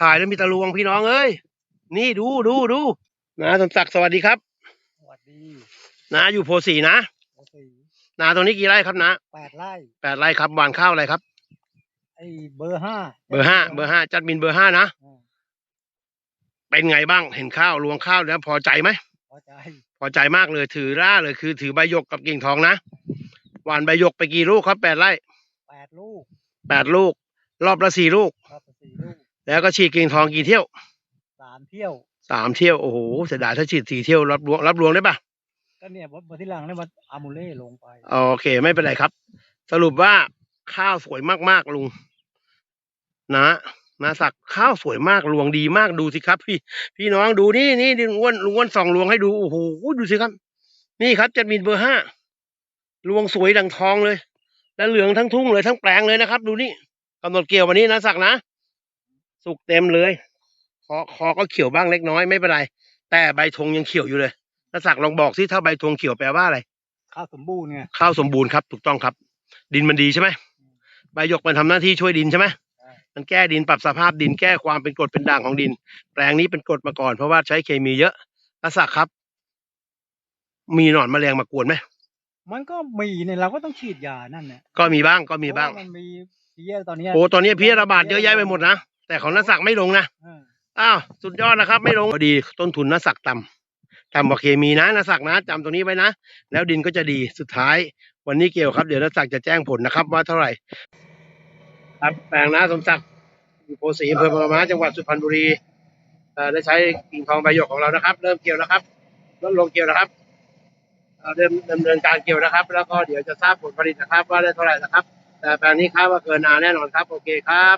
ถ่ายแล้วมีตะลวงพี่น้องเอ้ย นี่ดูดูดูนะสมศักดิ์สวัสดีครับสวัสดีนะอยู่โพสีนะโอสีนาตรงนี้กี่ไร่ครับนะแปดไร่แปดไร่ครับหวานข้าวอะไรครับไอ้เบอร์ห้าเบอร์ห้าเบอร์ห้าจัดมินเบอร์ห้านะอ่าเป็นไงบ้างเห็นข้าวรวงข้าวแล้วพอใจไหมพอใจ พอใจมากเลยถือร่าเลยคือ ถือใบหยกกับกิ่งทองนะหวานใบหยกไปกี่ลูกครับแปดไร่แปดลูกแปดลูก รอบละสี่ลูกรอบละสี่ลูก แล้วก็ฉีดกิ่งทองกี่เที่ยวสามเที่ยวสามเที่ยวโอ้โหเสียดายถ้าฉีดสี่เที่ยวรับรวงรับรวงได้ปะก็เนี่ยวันที่หลังเนี่ยมันอามูเล่ลงไปโอเค ไม่เป็นไรครับ สรุปว่าข้าวสวยมากๆลุงนะนะสักดิ์ข้าวสวยมากรวงดีมากดูสิครับ พี่ พี่น้องดูนี่นี่ลุงอ้วนลุงอ้วนส่องรวงให้ดูโอ้โหดูสิครับ นี่ครับจัดมินเบอร์ห้ารวงสวยดังทองเลย และเหลืองทั้งทุ่งเลยทั้งแปลงเลยนะครับ ดูนี่กำหนดเกี่ยววันนี้นะสักดิ์นะ สุกเต็มเลยคอคอก็เขียวบ้างเล็กน้อยไม่เป็นไร แต่ใบธงยังเขียวอยู่เลยนะสักดิ์ลองบอกสิถ้าใบธงเขียวแปลว่าอะไร ข้าวสมบูรณ์ไงข้าวสมบูรณ์ครับ ถูกต้องครับ ดินมันดีใช่ไหมใบหยกมันทำหน้าที่ช่วยดินใช่ไหมมันแก้ดินปรับสภาพดินแก้ความเป็นกรดเป็นด่างของดิน แปลงนี้เป็นกรดมาก่อนเพราะว่าใช้เคมีเยอะรัศักดิ์ครับ มีหนอนแมลงมากวนไหมมันก็มีเนี่ยเราก็ต้องฉีดยานั่นเนี่ยก็มีบ้างก็มีบ้างเพระว่มันมีเพี้ยตอนเนี้ยโอ้ตอนนี้เพี้ยระบาดเยอะแยะไปหมดนะ แต่ของนักศักดิ์ไม่ลงนะอ่าอ้าวสุดยอดนะครับ ไม่ลงพอดีต้นทุนนักศักดิ์ต่ำต่ำกว่าเคมีนะนักศักดิ์นะจำตรงนี้ไว้นะ แล้วดินก็จะดีสุดท้าย วันนี้เกี่ยวครับ เดี๋ยวนักศักดิ์จะแจ้งผลนะครับว่าเท่าไหร่ ครับแปลงนาสมศักดิ์อยู่โพสีอำเภอบางปะมาจังหวัดสุพรรณบุรีเอ่อได้ใช้กิ่งทองใบหยกของเรานะครับ เริ่มเกี่ยวแล้วครับลดลงเกี่ยวนะครับเอ่อเริ่มดำเนินการเกี่ยวนะครับ แล้วก็เดี๋ยวจะทราบผลผลิตนะครับ ว่าได้เท่าไหร่นะครับ แต่แปลงนี้คาดว่าเกินนาแน่นอนครับ โอเคครับ